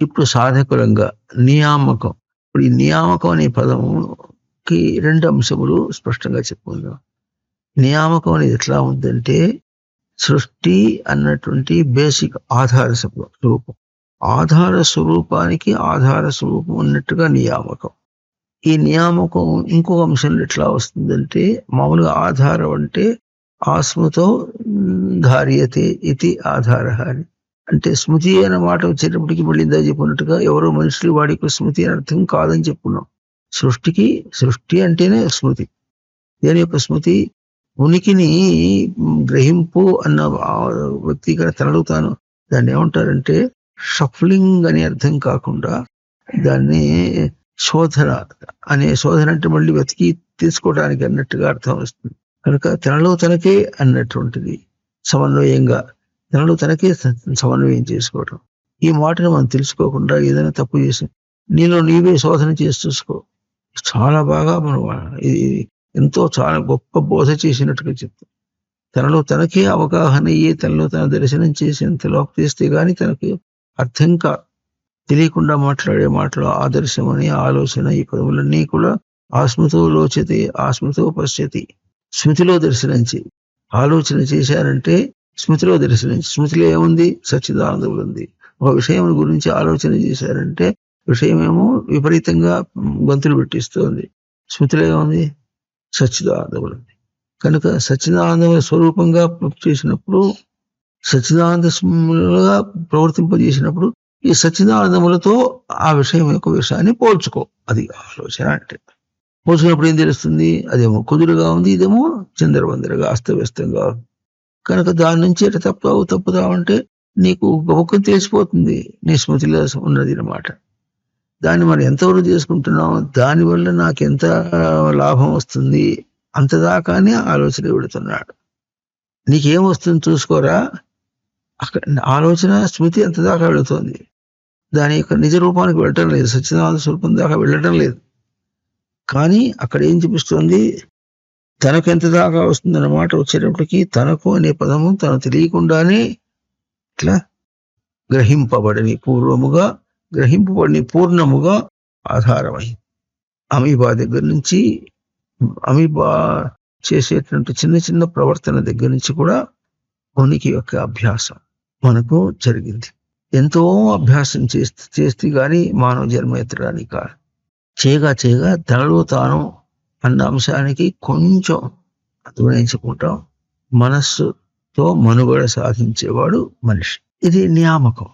ఇప్పుడు సాధకులంగా నియామకం. ఇప్పుడు ఈ నియామకం అనే పదముకి రెండు అంశములు స్పష్టంగా చెప్పుకుందాం. నియామకం అనేది ఎట్లా ఉందంటే సృష్టి అన్నటువంటి బేసిక్ ఆధార స్వరూపం ఆధార స్వరూపానికి ఆధార స్వరూపం ఉన్నట్టుగా నియామకం. ఈ నియామకం ఇంకొక అంశంలో ఎట్లా వస్తుందంటే మామూలుగా ఆధారం అంటే ఆస్మతో ధార్యతే ఇది ఆధార అని. అంటే స్మృతి అనే మాట వచ్చేటప్పటికి మళ్ళీ ఇందా చెప్పినట్టుగా ఎవరో మనుషులు వాడికి స్మృతి అని అర్థం కాదని చెప్పుకున్నాం. సృష్టికి సృష్టి అంటేనే స్మృతి. దేని యొక్క స్మృతి? ఉనికిని గ్రహింపు అన్న ఆ వ్యక్తీకరణ తనలో తాను దాన్ని ఏమంటారంటే షఫ్లింగ్ అనే అర్థం కాకుండా దాన్ని శోధన అనే శోధన అంటే మళ్ళీ వెతికి తీసుకోవడానికి అన్నట్టుగా అర్థం వస్తుంది. కనుక తనలో తనకే అన్నటువంటిది సమన్వయంగా తనలో తనకే సమన్వయం చేసుకోవటం. ఈ మాటను మనం తెలుసుకోకుండా ఏదైనా తప్పు చేసి నీలో నీవే శోధన చేసి చూసుకో. చాలా బాగా మనం ఇది ఎంతో చాలా గొప్ప బోధ చేసినట్టుగా చెప్తాం. తనలో తనకే అవగాహన అయ్యి తనలో తన దర్శనం చేసేంత లోపు తీస్తే గాని తనకి అర్థం కా తెలియకుండా మాట్లాడే మాటలు ఆదర్శం అని ఆలోచన ఈ పదములన్నీ కూడా ఆస్మతో ఆ ఆస్మతో పశ్యతి. స్మృతిలో దర్శనించి ఆలోచన చేశారంటే స్మృతిలో దర్శనించి స్మృతిలో ఏముంది? సచ్చిదానందములు ఉంది. ఒక విషయం గురించి ఆలోచన చేశారంటే విషయం ఏమో విపరీతంగా గొంతులు పెట్టిస్తోంది. స్మృతిలో ఏముంది? సచ్చిదానందములు ఉంది. కనుక సచ్చిదానందముల స్వరూపంగా చేసినప్పుడు సచ్చిదానందములుగా ప్రవర్తింపజేసినప్పుడు ఈ సచ్చిదానందములతో ఆ విషయం యొక్క విషయాన్ని పోల్చుకో. అది ఆలోచన అంటే. పోల్చుకున్నప్పుడు ఏం తెలుస్తుంది? అదేమో కుదురుగా ఉంది ఇదేమో చిందరవందరగా అస్తవ్యస్తంగా ఉంది. కనుక దాని నుంచి ఎట తప్పుతావు తప్పుతావు అంటే నీకు గొప్ప తెలిసిపోతుంది. నీ స్మృతిలో ఉన్నది అన్నమాట. దాన్ని మనం ఎంతవరకు చేసుకుంటున్నాం దానివల్ల నాకు ఎంత లాభం వస్తుంది అంతదాకానే ఆలోచన పెడుతున్నాడు. నీకేం వస్తుంది చూసుకోరా? అక్కడ ఆలోచన స్మృతి ఎంతదాకా వెళుతుంది వెళుతోంది. దాని యొక్క నిజ రూపానికి వెళ్ళటం లేదు. సత్యనాథ స్వరూపం దాకా వెళ్ళటం లేదు. కానీ అక్కడ ఏం చూపిస్తుంది? తనకు ఎంత దాకా వస్తుందన్న మాట వచ్చేటప్పటికి తనకు అనే పదము తను తెలియకుండానే ఇట్లా గ్రహింపబడని పూర్వముగా గ్రహింపబడిని పూర్ణముగా ఆధారమైంది అమీబా దగ్గర నుంచి అమీబా చేసేటువంటి చిన్న చిన్న ప్రవర్తన దగ్గర నుంచి కూడా ఉనికి యొక్క అభ్యాసం మనకు జరిగింది. ఎంతో అభ్యాసం చేస్తే చేస్తే కానీ మానవ జన్మ ఎత్తడానికి కాదు. చేయగా చేయగా తనలో తాను అన్న అంశానికి కొంచెం అధ్వనించుకుంటాం మనస్సుతో మనుగడ సాధించేవాడు మనిషి. ఇది నియామకం.